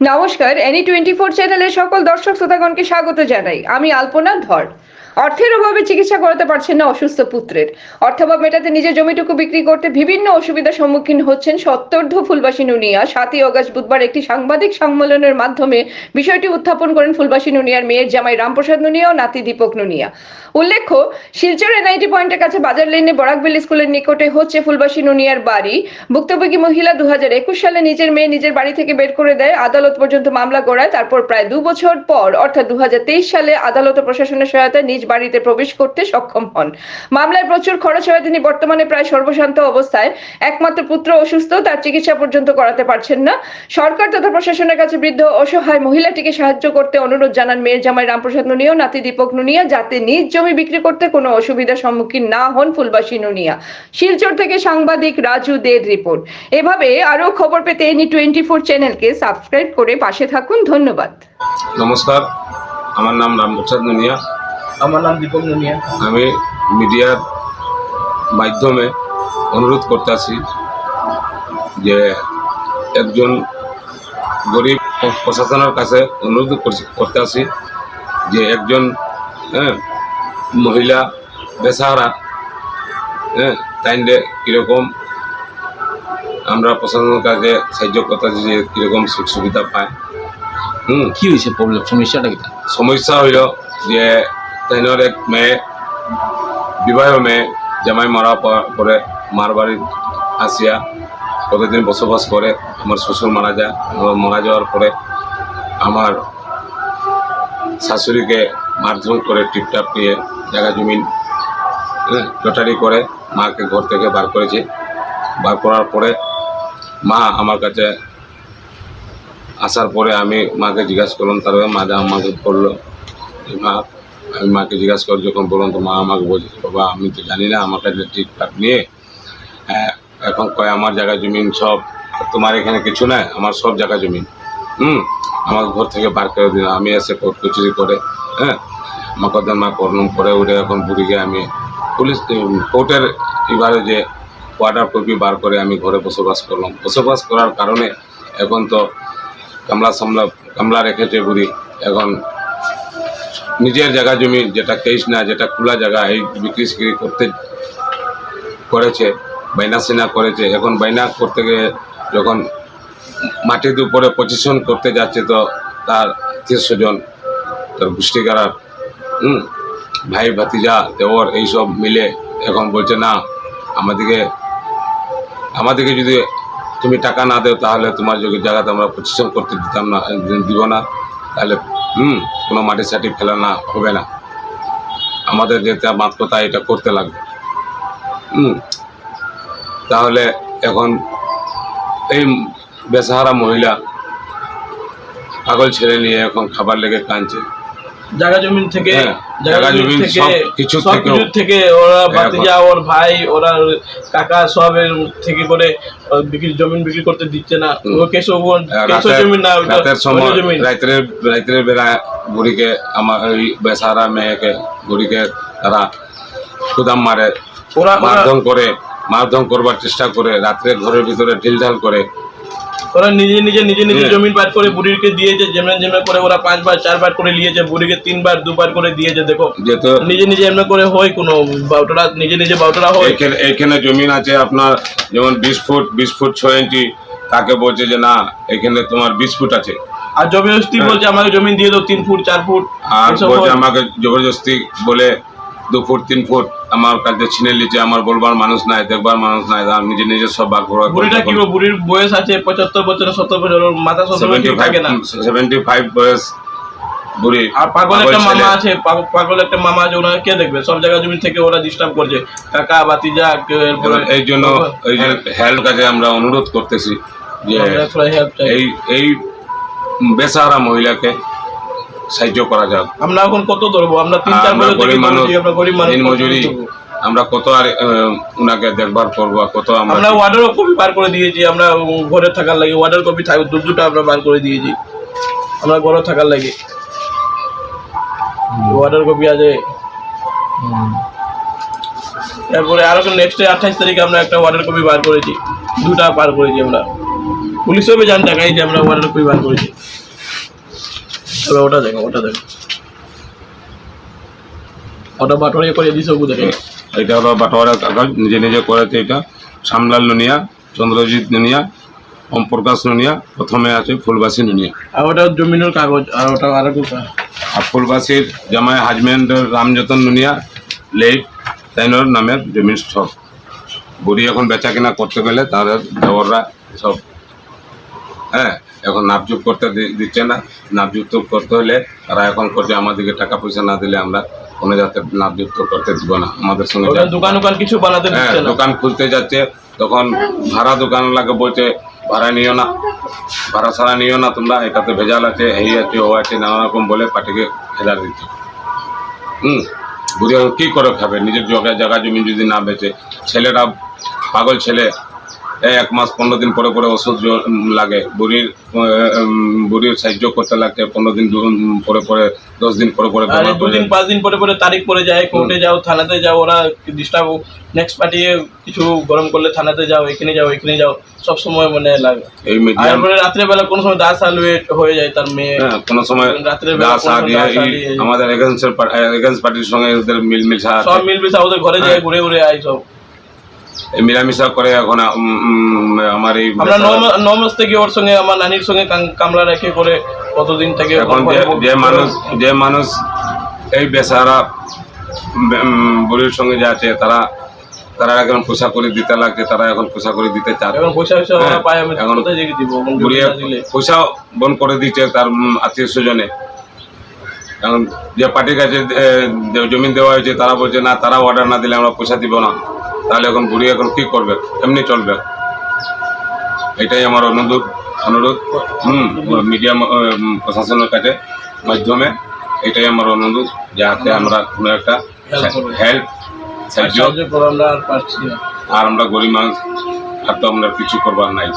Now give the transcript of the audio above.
নমস্কার any twenty four চ্যানেলের সকল দর্শক শ্রোতাগণকে স্বাগত জানাই। আমি আলপনা ধর। অর্থের অভাবে চিকিৎসা করাতে পারছেন না অসুস্থ পুত্রের। অর্থাভাব মেটাতে নিজের জমিটুকু বিক্রি করতে বিভিন্ন অসুবিধার সম্মুখীন হচ্ছেন সত্তর্ধ ফুলবাসী নুনিয়া। সাতই অগস্ট বুধবার একটি সাংবাদিক সম্মেলনের মাধ্যমে বিষয়টি উত্থাপন করেন ফুলবাসী নুনিয়ার মেয়ের জামাই রামপ্রসাদ নুনিয়া ও নাতি দীপক নুনিয়া। উল্লেখ্য, শিলচর এনআইটি পয়েন্টের কাছে বাজার লেনে বরাকবেল স্কুলের নিকটে হচ্ছে ফুলবাসী নুনিয়ার বাড়ি। ভুক্তভোগী মহিলা দু হাজার একুশ সালে নিজের মেয়ে নিজের বাড়ি থেকে বের করে দেয়। আদালত পর্যন্ত মামলা গড়ায়, তারপর প্রায় দু বছর পর, অর্থাৎ দু হাজার তেইশ সালে আদালত প্রশাসনের সহায়তায় বাড়িতে প্রবেশ করতে সক্ষম হন। মামলায় প্রচুর খরচ হয়, তিনি বর্তমানে প্রায় সর্বশান্ত অবস্থায়। একমাত্র পুত্র অসুস্থ, তার চিকিৎসা পর্যন্ত করাতে পারছেন না। সরকার তথা প্রশাসনের কাছে বৃদ্ধ অসহায় মহিলাটিকে সাহায্য করতে অনুরোধ জানান মেয়ের জামাই রামপ্রসাদ নুনিয়া নাতি দীপক নুনিয়া, যাতে নিজ জমি বিক্রি করতে কোনো অসুবিধার সম্মুখীন না হন ফুলবাসী নুনিয়া। শিলচর থেকে সাংবাদিক রাজু দের রিপোর্ট। এভাবে আরও খবর পেতে এনি টোয়েন্টি ফোর চ্যানেলকে সাবস্ক্রাইব করে পাশে থাকুন। ধন্যবাদ। নমস্কার, আমার নাম রামপ্রসাদ নুনিয়া। আমার নাম দীপক নুনিয়া আমি মিডিয়ার মাধ্যমে অনুরোধ করতেছি যে একজন গরিব প্রশাসনের কাছে অনুরোধ করতে আসি যে একজন হ্যাঁ মহিলা বেসাহারা হ্যাঁ তাইলে কীরকম আমরা প্রশাসনের কাছে সাহায্য করতেছি যে কীরকম সুখ সুবিধা পায়। হুম। কি হয়েছে প্রবলেম সমস্যাটা কি? সমস্যা হইল যে তাইনের এক মেয়ে বিবাহ মেয়ে জামাই মারা পরে মার বাড়ি আসিয়া কতদিন বসবাস করে আমার শ্বশুর মারা যায় মারা যাওয়ার পরে আমার শাশুড়িকে মারধর করে টিপটাপ নিয়ে জায়গা জমিন হ্যাঁ, লটারি করে মাকে ঘর থেকে বার করেছে। বার করার পরে মা আমার কাছে আসার পরে আমি মাকে জিজ্ঞাসা করলাম তারপরে মা আমাকে বলল মা আমি মাকে জিজ্ঞাসা করি যখন বললাম তো মা আমাকে বলছে বাবা আমি তো জানি না আমার কাছে ঠিকঠাক নিয়ে হ্যাঁ, এখন কয় আমার জায়গা জমিন সব তোমার এখানে কিছু নাই? আমার সব জায়গা জমিন। হুম আমার ঘর থেকে বার করে দিল আমি এসে কোর্ট কচুরি করে হ্যাঁ মকদ্দমা করলাম করে উঠে এখন বুড়িকে আমি পুলিশ কোর্টের এবারে যে ওয়াটার কপি বার করে আমি ঘরে বসবাস করলাম। বসবাস করার কারণে এখন তো কামলা সামলা কামলা রেখেছে বুড়ি এখন নিজের জায়গা জমি, যেটা কেস না, যেটা খোলা জায়গা, এই বিক্রি সিক্রি করতে করেছে বাইনা সিনা করেছে। এখন বাইনা করতে গিয়ে যখন মাটির উপরে পজিশন করতে যাচ্ছে, তো তার আত্মীয় স্বজন, তার গোষ্ঠীকারার হুম, ভাই, ভাতিজা, দেওর, এইসব মিলে এখন বলছে, না, আমাদেরকে আমাদেরকে যদি তুমি টাকা না দেও, তাহলে তোমার যোগ্য জায়গাতে আমরা পজিশন করতে দিতাম না, দিব না, তাহলে হুম, কোনো মাটি সাটি ফেলা না, হবে না। আমাদের যেটা মাত কথা এটা করতে লাগবে। হুম, তাহলে এখন এই বেসাহারা মহিলা পাগল ছেড়ে নিয়ে এখন খাবার লেগে কাঁদছে। জায়গা জমিন থেকে হ্যাঁ, জায়গা জমিন থেকে কিছু থেকে ওরা ভাতিজা ওর ভাই ওরা কাকা সবের থেকে করে বিক্রি জমিন বিক্রি করতে দিচ্ছে না। ও কেসো কেসো জমিন না রাতের সময় জমিন। রাতের রাতের বেলা বুড়িকে আমার ওই বেসাহারা মেয়েকে বুড়িকে তারা কুদাম মারে ওরা মারধর করে মারধর করবার চেষ্টা করে রাত্রে ঘরের ভিতরে ঢিলঢাল করে ওরা নিজে নিজে নিজে নিজে হ্যাঁ। জমিন বার করে বুড়িকে দিয়েছে যেমন যেমন করে ওরা পাঁচবার চারবার করে নিয়েছে বুড়িকে তিনবার দুবার করে দিয়েছে দেখো নিজে নিজে এমনি করে হয় কোনো বাউটারা নিজে নিজে বাউটারা হয় এখানে এখানে জমিন আছে আপনার যেমন বিশ ফুট বিশ ফুট ছয় ইঞ্চি তাকে বলছে যে না এখানে তোমার বিশ ফুট আছে আর জবরদস্তি হ্যাঁ। বলছে আমাকে জমিন দিয়ে দাও তিন ফুট চার ফুট আর বলছে আমাকে জবরদস্তি বলে দু ফুট তিন ফুট আমার কাছে ছিনে নিচ্ছে আমার বলবার মানুষ নাই দেখবার মানুষ নাই আমি নিজে নিজে সব বাঘ বুড়িটা কি বুড়ির বয়স আছে পঁচাত্তর বছর সত্তর বছর মাথা সেভেন্টি ফাইভ সেভেন্টি ফাইভ বয়স বুড়ি। আর পাগল একটা মামা আছে পাগ- পাগল একটা মামা আছে কে দেখবে? সব জায়গা জমি থেকে ওরা ডিস্টার্ব করছে। কাকা বাতিজা কে- এই জন্য এই যে হেল্প কাছে আমরা অনুরোধ করতেছি যে। এই এই বেসাহারা মহিলাকে সাহায্য করা যাক। আমরা এখন কত ধরবো? আমরা তিন চার বছর গরিব মানুষ গরিব মানুষ দিন মজুরি আমরা কত আর উনাকে দেখবার করব কত আমরা আমরা ওয়ার্ডারও কপি বার করে দিয়েছি আমরা ঘরে থাকার লাগে। ওয়ার্ডার কপি থাকবে দু দুটো আমরা বার করে দিয়েছি। আমরা ঘরে থাকার লাগে। ওয়ার্ডার কপি আছে। তারপরে আরও নেক্সট আঠাইশ তারিখে আমরা একটা ওয়ার্ডার কপি বার করেছি। দুটা বার করেছি আমরা। পুলিশও জান দেখাই যে আমরা ওয়ার্ডার কপি বার করেছি। এবার ওটা দেখো ওটা দেখো। ওটা বাটরে করে দিছে ওগুলো দেখে। এটা হলো বাটোয়ারা কাগজ নিজে নিজে করেছে এটা। শ্যামলাল নুনিয়া চন্দ্রজিৎ নুনিয়া ওম প্রকাশ নুনিয়া প্রথমে আছে ফুলবাসী নুনিয়া। আর ওটা জমিনের কাগজ আর ওটা আর একটু আর ফুলবাসীর জামাই হাজবেন্ড রামযতন নুনিয়া লেট তাইনোর নামের জমির সব। বুড়ি এখন বেচা কিনা করতে গেলে তাদের দেওয়াররা সব হ্যাঁ এখন নাপযুক্ত করতে দিচ্ছে না। নাপযুক্ত করতে হলে তারা এখন করছে আমাদেরকে টাকা পয়সা না দিলে আমরা কোনো যাতে নাপযুক্ত করতে দিব না। আমাদের সঙ্গে দোকান দোকান কিছু বানাতে হ্যাঁ দোকান খুলতে যাচ্ছে। তখন ভাড়া দোকান লাগে বলছে ভাড়া নিও না। ভাড়া ছাড়া নিও না তোমরা এটাতে ভেজাল আছে এই আছে ও আছে নানা রকম বলে পার্টিকে ফেরার দিচ্ছে। হুম বুড়ি কী করে খাবে? নিজের জায়গা জায়গা জমি যদি না বেচে ছেলেটা পাগল ছেলে এক মাস পনেরো দিন পরে পরে ওষুধ লাগে। বুড়ির বুড়ির সাহায্য করতে লাগছে পনেরো দিন পরে পরে দশ দিন পরে পরে দুদিন পাঁচ দিন পরে পরে তারিখ পরে যায় কোর্টে যাও থানাতে যাও ওরা ডিস্টার্ব নেক্সট পার্টিয়ে কিছু গরম করলে থানাতে যাও এখানে যাও এখানে যাও সব সময় মানে লাগে। এই আর মিডিয়াম এরপরে রাত্রেবেলা কোনো সময় দাস আলুয়েট হয়ে যায় তার মেয়ে। হ্যাঁ কোনো সময় রাত্রে বেলা দাস এই আদি- আমাদের এগেন্স পার্টির সঙ্গে ওদের মিল সব মিলবে ওদের ঘরে যায় হ্যাঁ। ঘুরে ঘুরে আই সব। মিলামিশা করে এখন আমার এই ন মাস থেকে ওর সঙ্গে আমার নানির সঙ্গে কাম- কামলা রেখে করে কতদিন থেকে এখন যে মানুষ যে মানুষ এই বেসারা বুড়ির সঙ্গে যে আছে তারা তারা এখন পোষা করে দিতে লাগছে তারা এখন পোষা করে দিতে চাচ্ছে এখন পয়সা পয়সা ওরা হ্যাঁ, পায় আমি এখন কোথায় জেগে দিব? এখন বুড়ি জমি না দিলে। পয়সা বন্ধ করে দিচ্ছে তার আত্মীয় স্বজনে। এখন যে পার্টির কাছে জমি দেওয়া হয়েছে তারা বলছে না তারা অর্ডার না দিলে আমরা পয়সা দিব না। তাহলে এখন বুড়ি এখন কি করবে? এমনি চলবে। এটাই আমার অনুরোধ অনুরোধ। হুম মিডিয়া প্রশাসনের কাছে মাধ্যমে এটাই আমার অনুরোধ যাতে আমরা কোনো একটা হেল্প সাহায্য আর আমরা গরিব মানুষ আর তো আমরা কিছু করবার নাই।